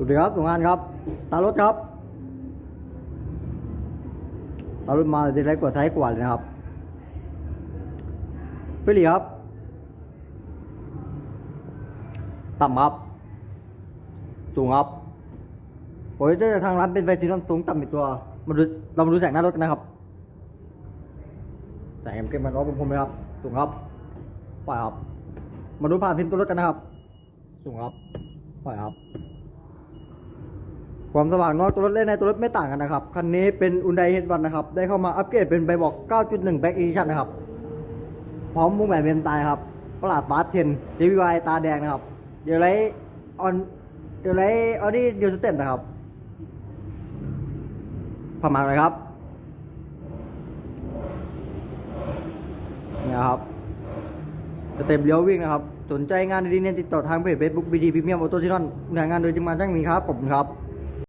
สวัสดีครับส่งงานครับ ตารถครับ ตารถมาดีไรกว่าไทยกว่าเลยนะครับพี่หลีครับ ต่ำครับ สูงครับโอ้ยแต่ทางร้านเป็นไฟสีน้ำสูงต่ำอีกตัว มาดูเรามาดูแสงหน้ารถกันนะครับ แสงเก็บมันร้อนผมไหมครับ สูงครับปล่อยครับ มาดูผ่านพิมพ์ตัวรถกันนะครับ สูงครับปล่อยครับ ความสว่างนอกตัวรถเล่นในตัวรถไม่ต่างกันนะครับ คันนี้เป็นอุนไดเฮดวันนะครับ ได้เข้ามาอัปเกรดเป็นใบบอก 9.1 Back Edition นะครับ พร้อมมุ้งแบบเบนตายครับประหลาดบาร์เทน DVI ตาแดงนะครับ เดี๋ยวไรออนเดี๋ยวไรออดี้เดียวสเต็ปนะครับประมาณเลยครับเนี่ยครับสเต็ปเลี้ยววิ่งนะครับ สนใจงานดีๆเนี่ยติดต่อทางเพจ Facebook BD Premium Auto ที่นั่นงานโดยจึงมาจ้างมีครับผมครับ